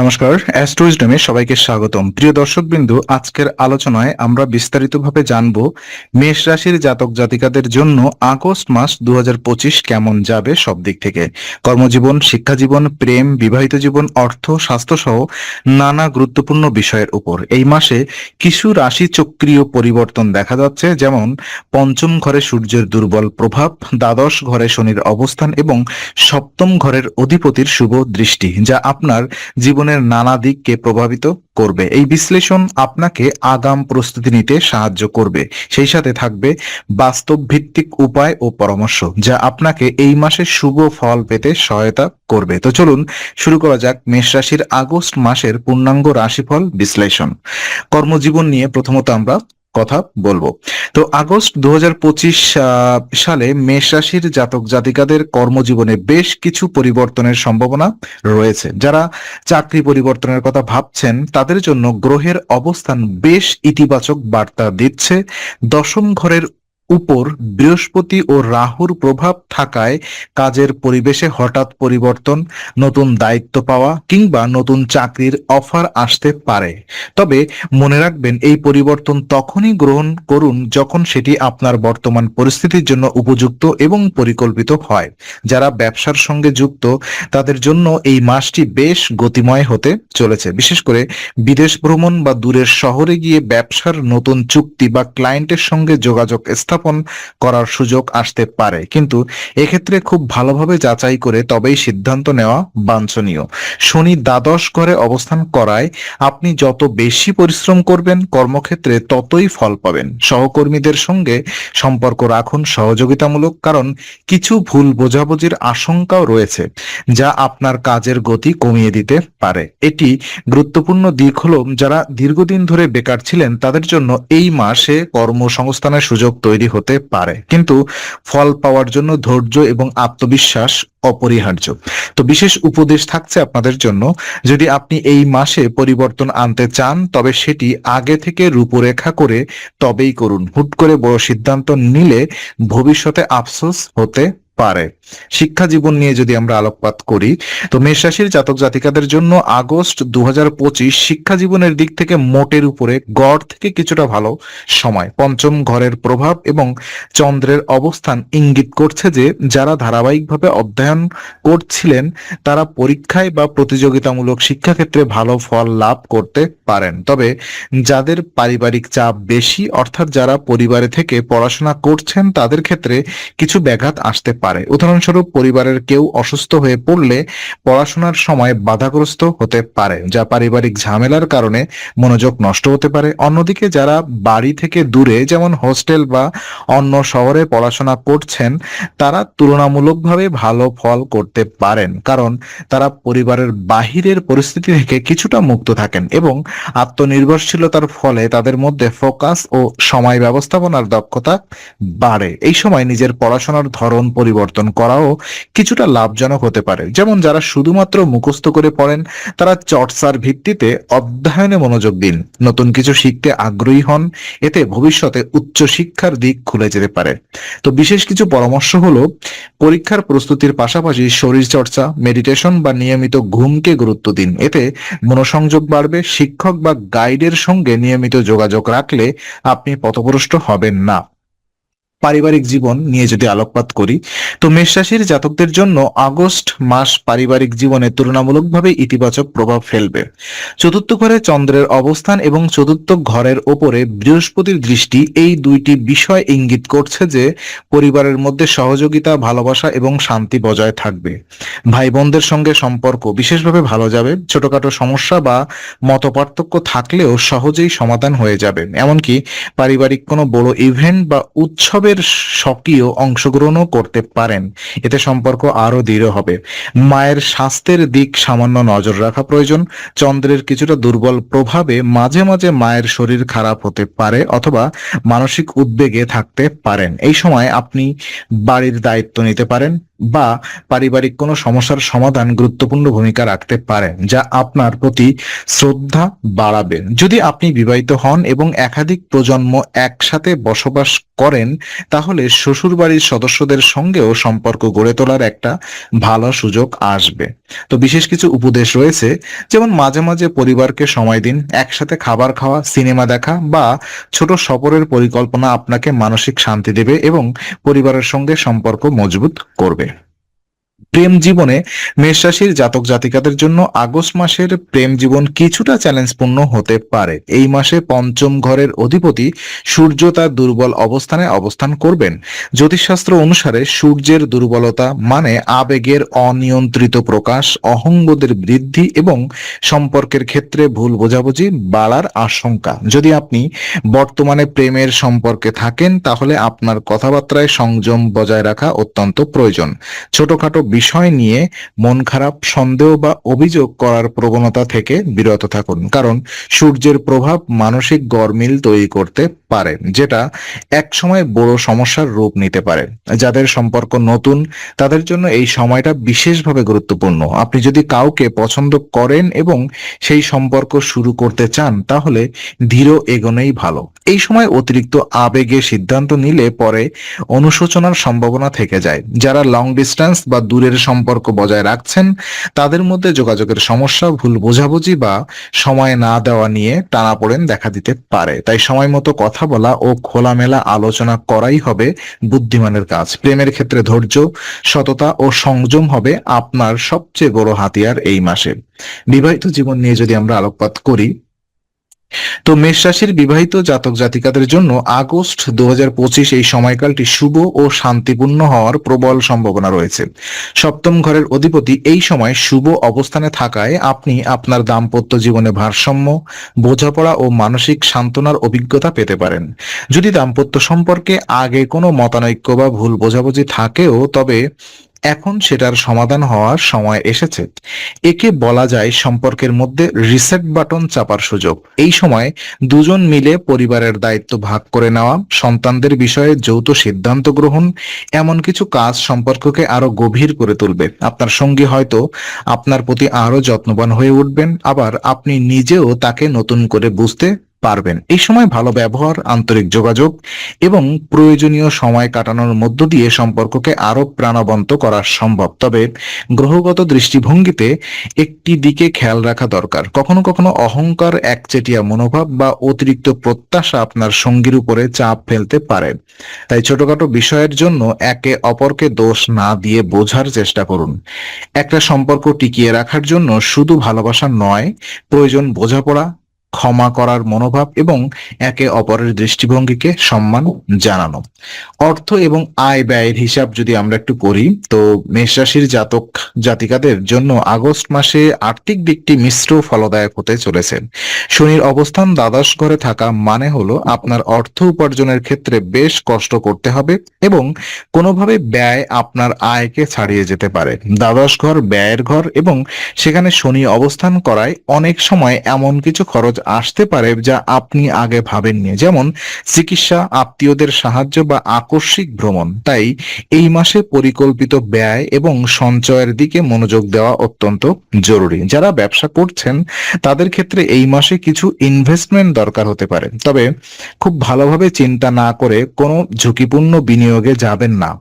নমস্কার অ্যাস্ট্রোইজডমে সবাইকে স্বাগতম। প্রিয় দর্শকবিন্দু, আজকের আলোচনায় আমরা বিস্তারিতভাবে জানব মেষ রাশির জাতক জাতিকাদের জন্য আগস্ট মাস দুহাজার পঁচিশ কেমন যাবে সব দিক থেকে। কর্মজীবন, শিক্ষাজীবন, প্রেম, বিবাহিত জীবন, অর্থ স্বাস্থ্য সহ নানা গুরুত্বপূর্ণ বিষয়ের উপর। এই মাসে কিছু রাশি চক্রীয় পরিবর্তন দেখা যাচ্ছে, যেমন পঞ্চম ঘরে সূর্যের দুর্বল প্রভাব, দ্বাদশ ঘরে শনির অবস্থান এবং সপ্তম ঘরের অধিপতির শুভ দৃষ্টি, যা আপনার জীবনের নানা দিককে প্রভাবিত করবে। এই বিশ্লেষণ আপনাকে আগাম প্রস্তুতি নিতে সাহায্য করবে। সেই সাথে থাকবে বাস্তব ভিত্তিক উপায় ও পরামর্শ, যা আপনাকে এই মাসে শুভ ফল পেতে সহায়তা করবে। তো চলুন শুরু করা যাক মেষ রাশির আগস্ট মাসের পূর্ণাঙ্গ রাশিফল বিশ্লেষণ। কর্মজীবন নিয়ে প্রথমত আমরা কথা বলব। তো আগস্ট দুহাজার পঁচিশ সালে মেষ রাশির জাতক জাতিকাদের কর্মজীবনে বেশ কিছু পরিবর্তনের সম্ভাবনা রয়েছে। যারা চাকরি পরিবর্তনের কথা ভাবছেন, তাদের জন্য গ্রহের অবস্থান বেশ ইতিবাচক বার্তা দিচ্ছে। দশম ঘরের উপর বৃহস্পতি ও রাহুর প্রভাব থাকায় কাজের পরিবেশে হঠাৎ পরিবর্তন, নতুন দায়িত্ব পাওয়া কিংবা নতুন চাকরির অফার আসতে পারে। তবে মনে রাখবেন, এই পরিবর্তন তখনই গ্রহণ করুন যখন সেটি আপনার বর্তমান পরিস্থিতির জন্য উপযুক্ত এবং পরিকল্পিত হয়। যারা ব্যবসার সঙ্গে যুক্ত, তাদের জন্য এই মাসটি বেশ গতিময় হতে চলেছে। বিশেষ করে বিদেশ ভ্রমণ বা দূরের শহরে গিয়ে ব্যবসার নতুন চুক্তি বা ক্লায়েন্টের সঙ্গে যোগাযোগ করার সুযোগ আসতে পারে। কিন্তু এক্ষেত্রে খুব ভালোভাবে যাচাই করে তবেই সিদ্ধান্ত নেওয়া বাঞ্ছনীয়। শনি দ্বাদশ ঘরে অবস্থান করায় আপনি যত বেশি পরিশ্রম করবেন, কর্মক্ষেত্রে ততই ফল পাবেন। সহকর্মীদের সঙ্গে সম্পর্ক রাখুন সহযোগিতামূলক, কারণ কিছু ভুল বোঝাবুঝির আশঙ্কাও রয়েছে, যা আপনার কাজের গতি কমিয়ে দিতে পারে। এটি গুরুত্বপূর্ণ দিক হল যারা দীর্ঘদিন ধরে বেকার ছিলেন, তাদের জন্য এই মাসে কর্মসংস্থানের সুযোগ তৈরি হতে পারে। কিন্তু ফল পাওয়ার জন্য ধৈর্য এবং আত্মবিশ্বাস অপরিহার্য। তো বিশেষ উপদেশ থাকছে আপনাদের জন্য, যদি আপনি এই মাসে পরিবর্তন আনতে চান, তবে সেটি আগে থেকে রূপরেখা করে তবেই করুন। হুট করে বড় সিদ্ধান্ত নিলে ভবিষ্যতে আফসোস হতে পারে। শিক্ষা জীবন নিয়ে যদি আমরা আলোকপাত করি, তো মেষ রাশির জাতক জাতিকাদের জন্য আগস্ট দু হাজার পঁচিশ শিক্ষা জীবনের দিক থেকে মোটের উপরে গড় থেকে কিছুটা ভালো সময়। পঞ্চম ঘরের প্রভাব এবং চন্দ্রের অবস্থান ইঙ্গিত করছে যে, যারা ধারাবাহিকভাবে অধ্যয়ন করছিলেন, তারা পরীক্ষায় বা প্রতিযোগিতামূলক শিক্ষাক্ষেত্রে ভালো ফল লাভ করতে পারেন। তবে যাদের পারিবারিক চাপ বেশি, অর্থাৎ যারা পরিবারে থেকে পড়াশোনা করছেন, তাদের ক্ষেত্রে কিছু ব্যাঘাত আসতে পারে। উদাহরণস্বরূপ, পরিবারের কেউ অসুস্থ হয়ে পড়লে পড়াশোনার সময় বাধাগ্রস্ত হতে পারে, যা পারিবারিক ঝামেলার কারণে মনোযোগ নষ্ট হতে পারে। অন্যদিকে, যারা বাড়ি থেকে দূরে, যেমন হোস্টেল বা অন্য শহরে পড়াশোনা করছেন, তারা তুলনামূলকভাবে ভালো ফল করতে পারেন, কারণ তারা পরিবারের বাহিরের পরিস্থিতি থেকে কিছুটা মুক্ত থাকেন এবং আত্মনির্ভরশীলতার ফলে তাদের মধ্যে ফোকাস ও সময় ব্যবস্থাপনার দক্ষতা বাড়ে। এই সময় নিজের পড়াশোনার ধরন পরিবর্তন করাও কিছুটা লাভজনক হতে পারে। যেমন যারা শুধুমাত্র মুখস্থ করে পড়েন, তারা চর্চার ভিত্তিতে অধ্যয়নে মনোযোগ দিন। নতুন কিছু শিখতে আগ্রহী হন, এতে ভবিষ্যতে উচ্চ শিক্ষার দিক খুলে যেতে পারে। তো বিশেষ কিছু পরামর্শ হলো, পরীক্ষার প্রস্তুতির পাশাপাশি শরীর চর্চা মেডিটেশন বা নিয়মিত ঘুমকে গুরুত্ব দিন। এতে মনোসংযোগ বাড়বে, শিক্ষক বা গাইডের সঙ্গে নিয়মিত যোগাযোগ রাখলে আপনি পথভ্রষ্ট হবেন না। পারিবারিক জীবন নিয়ে যদি আলোকপাত করি, তো মেষ রাশির জাতকদের জন্য আগস্ট মাস পারিবারিক জীবনে তুলনামূলকভাবে ইতিবাচক প্রভাব ফেলবে। চতুর্থ ঘরে চন্দ্রের অবস্থান এবং চতুর্থ ঘরের ওপরে বৃহস্পতির দৃষ্টি এই দুইটি বিষয় ইঙ্গিত করছে যে পরিবারের মধ্যে সহযোগিতা, ভালোবাসা এবং শান্তি বজায় থাকবে। ভাই বোনদের সঙ্গে সম্পর্ক বিশেষভাবে ভালো যাবে, ছোটখাটো সমস্যা বা মতপার্থক্য থাকলেও সহজেই সমাধান হয়ে যাবে। এমনকি পারিবারিক কোনো বড় ইভেন্ট বা উৎসবের সক্রিয় অংশগ্রহণও করতে পারেন। এতে সম্পর্ক আরও দৃঢ় হবে। মায়ের স্বাস্থ্যের দিক সামান্য নজর রাখা প্রয়োজন। চন্দ্রের কিছুটা দুর্বল প্রভাবে মাঝে মাঝে মায়ের শরীর খারাপ হতে পারে অথবা মানসিক উদ্বেগে থাকতে পারেন। এই সময় আপনি বাড়ির দায়িত্ব নিতে পারেন বা পারিবারিক কোনো সমস্যার সমাধান গুরুত্বপূর্ণ ভূমিকা রাখতে পারেন, যা আপনার প্রতি শ্রদ্ধা বাড়াবে। যদি আপনি বিবাহিত হন এবং একাধিক প্রজন্ম একসাথে বসবাস করেন তাহলে শ্বশুরবাড়ির সদস্যদের সঙ্গেও সম্পর্ক গড়ে তোলার একটা ভালো সুযোগ আসবে। তো বিশেষ কিছু উপদেশ রয়েছে, যেমন মাঝে মাঝে পরিবারকে সময় দিন, একসাথে খাবার খাওয়া, সিনেমা দেখা বা ছোট সফরের পরিকল্পনা আপনাকে মানসিক শান্তি দেবে এবং পরিবারের সঙ্গে সম্পর্ক মজবুত করবে। প্রেম জীবনে মেষ রাশির জাতক জাতিকাদের জন্য আগস্ট মাসের প্রেম জীবন কিছুটা চ্যালেঞ্জপূর্ণ হতে পারে। এই মাসে পঞ্চম ঘরের অধিপতি সূর্য তার দুর্বল অবস্থানে অবস্থান করবেন। জ্যোতিষশাস্ত্র অনুসারে সূর্যের দুর্বলতা মানে আবেগের অনিয়ন্ত্রিত প্রকাশ, অহংবোধের বৃদ্ধি এবং সম্পর্কের ক্ষেত্রে ভুল বোঝাবুঝি বাড়ার আশঙ্কা। যদি আপনি বর্তমানে প্রেমের সম্পর্কে থাকেন, তাহলে আপনার কথাবার্তায় সংযম বজায় রাখা অত্যন্ত প্রয়োজন। ছোটখাটো বিষয় নিয়ে মন খারাপ, সন্দেহ বা অভিযোগ করার প্রবণতা থেকে বিরত থাকুন। কারণ সূর্যের প্রভাব মানসিক গরমিল তৈরি করতে পারে, যেটা এক সময় বড় সমস্যার রূপ নিতে পারে। যাদের সম্পর্ক নতুন, তাদের জন্য এই সময়টা বিশেষভাবে গুরুত্বপূর্ণ। আপনি যদি কাউকে পছন্দ করেন এবং সেই সম্পর্ক শুরু করতে চান, তাহলে ধীর এগোনোই ভালো। এই সময় অতিরিক্ত আবেগে সিদ্ধান্ত নিলে পরে অনুশোচনার সম্ভাবনা থেকে যায়। যারা লং ডিস্টেন্স বা দূরের সম্পর্ক বজায় রাখছেন, তাদের মধ্যে যোগাযোগের সমস্যা, ভুল বোঝাবুঝি বা সময় না দেওয়া নিয়ে টানাপোড়েন দেখা দিতে পারে। তাই সময় মতো কথা বলা ও খোলামেলা আলোচনা করাই হবে বুদ্ধিমানের কাজ। প্রেমের ক্ষেত্রে ধৈর্য, সততা ও সংযম হবে আপনার সবচেয়ে বড় হাতিয়ার এই মাসে। বিবাহিত জীবন নিয়ে যদি আমরা আলোকপাত করি তো মেষ রাশির বিবাহিত জাতক জাতিকাদের জন্য আগস্ট দু এই সময়কালটি শুভ ও শান্তিপূর্ণ হওয়ার প্রবল সম্ভাবনা রয়েছে। সপ্তম ঘরের অধিপতি এই সময় শুভ অবস্থানে থাকায় আপনি আপনার দাম্পত্য জীবনে ভারসাম্য, বোঝাপড়া ও মানসিক সান্ত্বনার অভিজ্ঞতা পেতে পারেন। যদি দাম্পত্য সম্পর্কে আগে কোনো মতানৈক্য বা ভুল বোঝাবুঝি থাকেও, তবে এখন সেটার সমাধান হওয়ার সময় এসেছে। একে বলা যায় সম্পর্কের মধ্যে রিসেট বাটন চাপার সুযোগ। এই সময় দুজন মিলে পরিবারের দায়িত্ব ভাগ করে নেওয়া, সন্তানদের বিষয়ে যৌথ সিদ্ধান্ত গ্রহণ, এমন কিছু কাজ সম্পর্ককে আরও গভীর করে তুলবে। আপনার সঙ্গী হয়তো আপনার প্রতি আরও যত্নবান হয়ে উঠবেন, আবার আপনি নিজেও তাকে নতুন করে বুঝতে পারবেন। এই সময় ভালো ব্যবহার, আন্তরিক যোগাযোগ এবং প্রয়োজনীয় সময় কাটানোর মধ্য দিয়ে সম্পর্ককে আরও প্রাণবন্ত করা সম্ভব। তবে গ্রহগত দৃষ্টিভঙ্গিতে একটি দিকে খেয়াল রাখা দরকার। কখনো কখনো অহংকার, একচেটিয়া মনোভাব বা অতিরিক্ত প্রত্যাশা আপনার সঙ্গীর উপরে চাপ ফেলতে পারে। তাই ছোটখাটো বিষয়ের জন্য একে অপরকে দোষ না দিয়ে বোঝার চেষ্টা করুন। একটা সম্পর্ক টিকিয়ে রাখার জন্য শুধু ভালোবাসা নয়, প্রয়োজন বোঝাপড়া ক্ষমা করার মনোভাব এবং একে অপরের দৃষ্টিভঙ্গিকে সম্মান জানানো। অর্থ এবং আয় ব্যয়ের হিসাব যদি আমরা একটু করি, তো মেষ রাশির জাতক জাতিকাদের জন্য আগস্ট মাসে আর্থিক দিকটি মিশ্র ফলদায়ক হতে চলেছে। শনির অবস্থান দ্বাদশ ঘরে থাকা মানে হলো আপনার অর্থ উপার্জনের ক্ষেত্রে বেশ কষ্ট করতে হবে এবং কোনোভাবে ব্যয় আপনার আয়কে ছাড়িয়ে যেতে পারে। দ্বাদশ ঘর ব্যয়ের ঘর এবং সেখানে শনি অবস্থান করায় অনেক সময় এমন কিছু খরচ আসতে পারে যা আপনি আগে ভাবেননি। যেমন, চিকিৎসা, আত্মীয়দের সাহায্য বা আকস্মিক ভ্রমণ। তাই এই মাসে পরিকল্পিত ব্যয় এবং সঞ্চয়ের দিকে মনোযোগ দেওয়া অত্যন্ত জরুরি। যারা ব্যবসা করছেন, তাদের ক্ষেত্রে এই মাসে কিছু ইনভেস্টমেন্ট দরকার হতে পারে। তবে খুব ভালোভাবে চিন্তা না করে কোনো ঝুঁকিপূর্ণ বিনিয়োগে যাবেন না।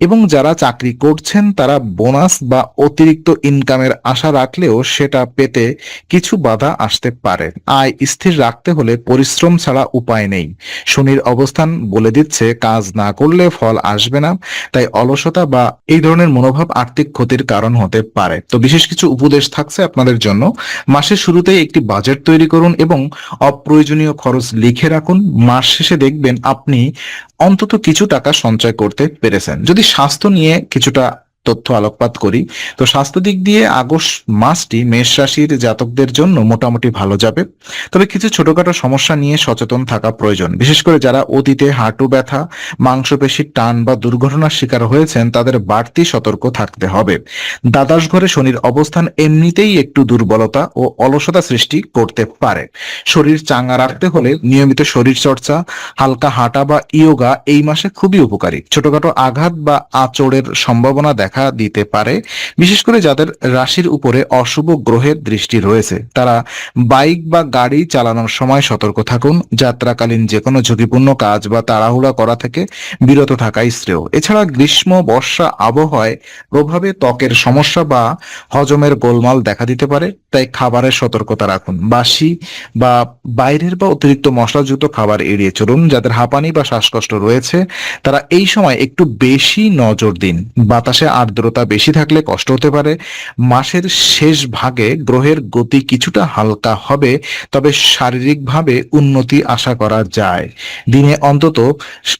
এবং যারা চাকরি করছেন, তারা বোনাস বা অতিরিক্ত ইনকামের আশা রাখলেও সেটা পেতে কিছু বাধা আসতে পারে। আয় স্থির রাখতে হলে পরিশ্রম ছাড়া উপায় নেই। শনির অবস্থান বলে দিচ্ছে, কাজ না করলে ফল আসবে না। তাই অলসতা বা এই ধরনের মনোভাব আর্থিক ক্ষতির কারণ হতে পারে। তো বিশেষ কিছু উপদেশ থাকছে আপনাদের জন্য। মাসের শুরুতেই একটি বাজেট তৈরি করুন এবং অপ্রয়োজনীয় খরচ লিখে রাখুন। মাস শেষে দেখবেন আপনি অন্তত কিছু টাকা সঞ্চয় করতে পেরেছেন। যদি স্বাস্থ্য নিয়ে কিছুটা তথ্য আলোকপাত করি। তো স্বাস্থ্য দিক দিয়ে আগস্ট মাসটি মেষ রাশির জাতকদের জন্য মোটামুটি ভালো যাবে। তবে কিছু ছোটখাটো সমস্যা নিয়ে সচেতন থাকা প্রয়োজন। বিশেষ করে যারা অতীতে হাঁটু ব্যথা, মাংসপেশির টান বা দুর্ঘটনার শিকার হয়েছেন, তাদের বাড়তি সতর্ক থাকতে হবে। দ্বাদশ ঘরে শনির অবস্থান এমনিতেই একটু দুর্বলতা ও অলসতা সৃষ্টি করতে পারে। শরীর চাঙ্গা রাখতে হলে নিয়মিত শরীর চর্চা, হালকা হাঁটা বা ইয়োগা এই মাসে খুবই উপকারী। ছোটখাটো আঘাত বা আচড়ের সম্ভাবনা দেখা দেখা দিতে পারে। বিশেষ করে যাদের রাশির উপরে অশুভ গ্রহের দৃষ্টি রয়েছে, তারা বাইক বা গাড়ি চালানোর সময় সতর্ক থাকুন। যাত্রাকালীন যে কোনো ঝুঁকিপূর্ণ কাজ বা তাড়াহুড়া করা থেকে বিরত থাকাই শ্রেয়। এছাড়া গ্রীষ্ম, বর্ষা, আবহাওয়ায় প্রভাবে ত্বকের সমস্যা বা হজমের গোলমাল দেখা দিতে পারে, তাই খাবারের সতর্কতা রাখুন। বাসি বা বাইরের বা অতিরিক্ত মশলাযুক্ত খাবার এড়িয়ে চলুন। যাদের হাঁপানি বা শ্বাসকষ্ট রয়েছে, তারা এই সময় একটু বেশি নজর দিন। বাতাসে আর্দ্রতা বেশি থাকলে কষ্ট হতে পারে। মাসের শেষ ভাগে গ্রহের গতি কিছুটা হালকা হবে, তবে শারীরিকভাবে উন্নতি আশা করা যায়। দিনে অন্তত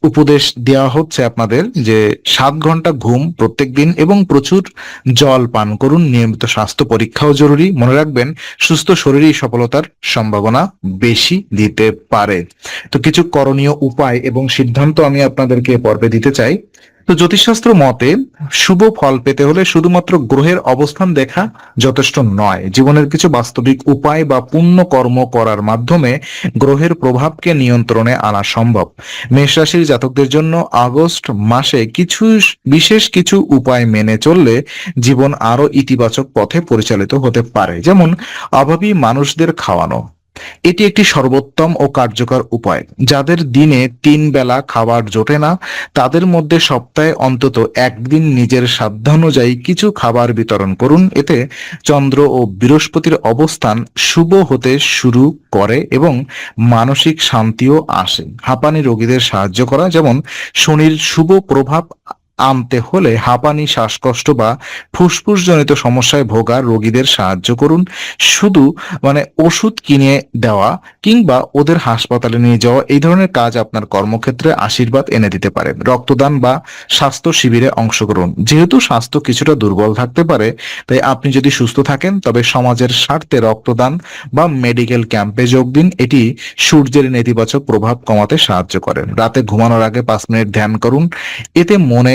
উপদেশ দেওয়া হচ্ছে আপনাদের যে সাত ঘণ্টা ঘুম প্রত্যেক দিন এবং প্রচুর জল পান করুন। নিয়মিত স্বাস্থ্য পরীক্ষাও জরুরি। মনে রাখবেন, সুস্থ শরীরই সফলতার সম্ভাবনা বেশি দিতে পারে। তো কিছু করণীয় উপায় এবং সিদ্ধান্ত আমি আপনাদেরকে পর্বে দিতে চাই। তো জ্যোতিষশাস্ত্র মতে, শুভ ফল পেতে হলে শুধুমাত্র গ্রহের অবস্থান দেখা যথেষ্ট নয়। জীবনের কিছু বাস্তবিক উপায় বা পুণ্য কর্ম করার মাধ্যমে গ্রহের প্রভাবকে নিয়ন্ত্রণে আনা সম্ভব। মেষ রাশির জাতকদের জন্য আগস্ট মাসে কিছু বিশেষ কিছু উপায় মেনে চললে জীবন আরও ইতিবাচক পথে পরিচালিত হতে পারে। যেমন, অভাবী মানুষদের খাওয়ানো। এটি একটি সর্বোত্তম ও কার্যকর উপায়। যাদের দিনে তিন বেলা খাবার জোটে না, তাদের মধ্যে সপ্তাহে অন্তত একদিন নিজের সাধ্যানুযায়ী কিছু খাবার বিতরণ করুন। এতে চন্দ্র ও বৃহস্পতির অবস্থান শুভ হতে শুরু করে এবং মানসিক শান্তিও আসে। হাঁপানি রোগীদের সাহায্য করা, যেমন শনির শুভ প্রভাব আনতে হলে হাঁপানি, শ্বাসকষ্ট বা ফুসফুসজনিত সমস্যায় ভোগা রোগীদের সাহায্য করুন। শুধু মানে ওষুধ কিনে দেওয়া কিংবা ওদের হাসপাতালে নিয়ে যাওয়া, এই ধরনের কাজ আপনার কর্মক্ষেত্রে আশীর্বাদ এনে দিতে পারে। রক্তদান বা স্বাস্থ্য শিবিরে অংশগ্রহণ। যেহেতু স্বাস্থ্য কিছুটা দুর্বল থাকতে পারে, তাই আপনি যদি সুস্থ থাকেন, তবে সমাজের স্বার্থে রক্তদান বা মেডিকেল ক্যাম্পে যোগ দিন। এটি সূর্যের নেতিবাচক প্রভাব কমাতে সাহায্য করে। রাতে ঘুমানোর আগে পাঁচ মিনিট ধ্যান করুন। এতে মনে